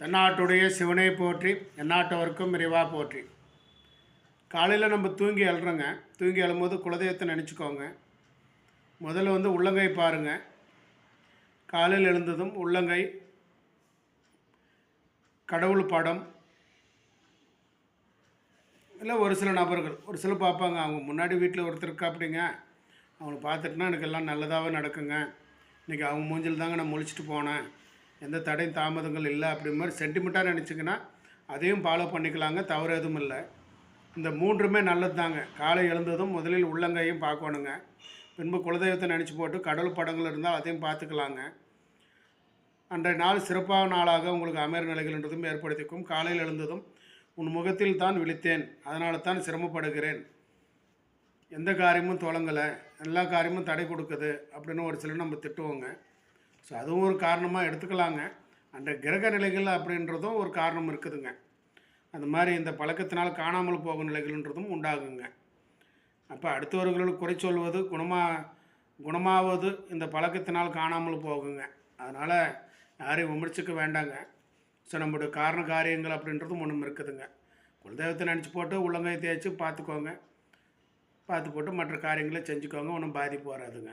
தென்னாட்டுடைய சிவனை போற்றி எந்நாட்டவருக்கும் இறைவாக போற்றி. காலையில் நம்ம தூங்கி எழுறோங்க தூங்கி எழும்போது குலதெய்வத்தை நினச்சிக்கோங்க. முதல்ல வந்து உள்ளங்கை பாருங்கள் காலையில் எழுந்ததும் உள்ளங்கை கடவுள் படம். இல்லை ஒரு சில நபர்கள் ஒரு சில பார்ப்பாங்க அவங்க முன்னாடி வீட்டில் ஒருத்தர் இருக்கா அப்படிங்க அவங்கள பார்த்துட்டுனா எனக்கு எல்லாம் நல்லதாகவே நடக்குங்க. இன்றைக்கி அவங்க மூஞ்சில் தாங்க நான் முழிச்சிட்டு போனேன். எந்த தடையும் தாமதங்கள் இல்லை அப்படிங்கிற மாதிரி சென்டிமெண்ட்டாக நினச்சிங்கன்னா அதையும் ஃபாலோ பண்ணிக்கலாங்க தவறு எதுவும் இல்லை. இந்த மூன்றுமே நல்லது தாங்க காலை எழுந்ததும் முதலில் உள்ளங்கையும் பார்க்கணுங்க. பின்பு குலதெய்வத்தை நினச்சி போட்டு கடவுள் படங்கள் இருந்தால் அதையும் பார்த்துக்கலாங்க. அன்றைய நாள் சிறப்பான நாளாக உங்களுக்கு அமைர் நிலைகள்ன்றதும் ஏற்படுத்திக்கும். காலையில் எழுந்ததும் உன் முகத்தில் தான் விழித்தேன். அதனால தான் சிரமப்படுகிறேன். எந்த காரியமும் தொடங்கலை எல்லா காரியமும் தடை கொடுக்குது அப்படின்னு ஒரு சிலர் நம்ம திட்டுவோங்க. ஸோ அதுவும் ஒரு காரணமாக எடுத்துக்கலாங்க. அந்த கிரக நிலைகள் அப்படின்றதும் ஒரு காரணம் இருக்குதுங்க. அந்த மாதிரி இந்த பழக்கத்தினால் காணாமல் போகும் நிலைகள்ன்றதும் உண்டாகுங்க. அப்போ அடுத்தவர்களுக்கு குறை சொல்வது குணமாக குணமாவது இந்த பழக்கத்தினால் காணாமல் போகுங்க. அதனால் யாரையும் விமர்சிக்க வேண்டாங்க. ஸோ நம்மளுடைய காரண காரியங்கள் அப்படின்றதும் ஒன்றும் இருக்குதுங்க. குலதெய்வத்தை நினச்சி போட்டு உள்ளங்கையை தேய்ச்சி பார்த்துக்கோங்க. பார்த்து போட்டு மற்ற காரியங்களை செஞ்சுக்கோங்க. ஒன்றும் பாதிப்பு வராதுங்க.